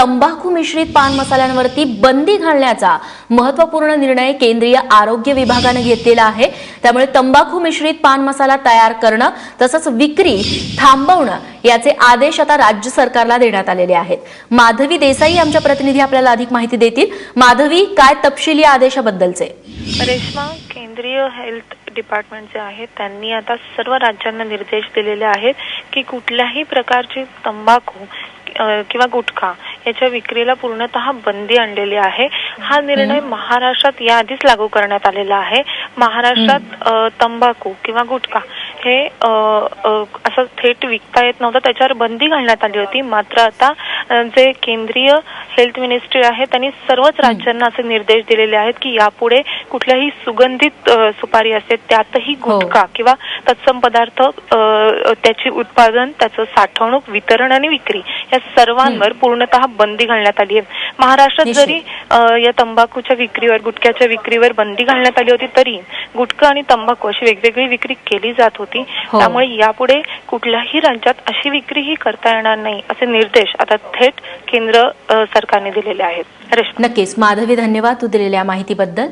तंबाखू मिश्रित पान मसाल्यांवरती बंदी घालण्याचा महत्त्वपूर्ण निर्णय केंद्रीय आरोग्य विभागाने घेतलेला आहे. त्यामुळे तंबाखू मिश्रित पान मसाला तयार करणं तसंच विक्री थांबवणं याचे आदेश आता राज्य सरकारला देण्यात आलेले आहेत. माधवी देसाई आमच्या प्रतिनिधी आपल्याला अधिक माहिती देतील. माधवी काय तपशील या आदेशाबद्दलचे? रेश्मा केंद्रीय हेल्थ डिपार्टमेंट जे आहे त्यांनी आता सर्व राज्यांना निर्देश दिलेले आहेत की कुठल्याही प्रकारची तंबाखू किंवा गुटखा याच्या विक्रीला पूर्णतः बंदी आणलेली आहे. हा निर्णय महाराष्ट्रात याआधीच लागू करण्यात आलेला आहे. महाराष्ट्रात तंबाखू किंवा गुटखा हे असं थेट विकता येत नव्हतं. त्याच्यावर बंदी घालण्यात आली होती. मात्र आता जे केंद्रीय हेल्थ मिनिस्ट्री आहे त्यांनी सर्वच राज्यांना असे निर्देश दिलेले आहेत की यापुढे कुठल्याही सुगंधित सुपारी असते त्यातही हो. गुटखा किंवा तत्सम पदार्थ त्याचे उत्पादन त्याचं साठवणूक वितरण आणि विक्री या सर्वांवर पूर्णतः बंदी घालण्यात आली आहे महाराष्ट्रात. जरी या तंबाखूच्या विक्रीवर गुटख्याच्या विक्रीवर बंदी घालण्यात आली होती तरी गुटखा आणि तंबाखू अशी वेगवेगळी विक्री केली जात होती हो. त्यामुळे यापुढे कुठल्याही राज्यात अशी विक्रीही करता येणार नाही असे निर्देश आता थेट केंद्र अ, सरकारने दिलेले आहेत. नक्कीच. माधवी धन्यवाद तू दिलेल्या माहितीबद्दल.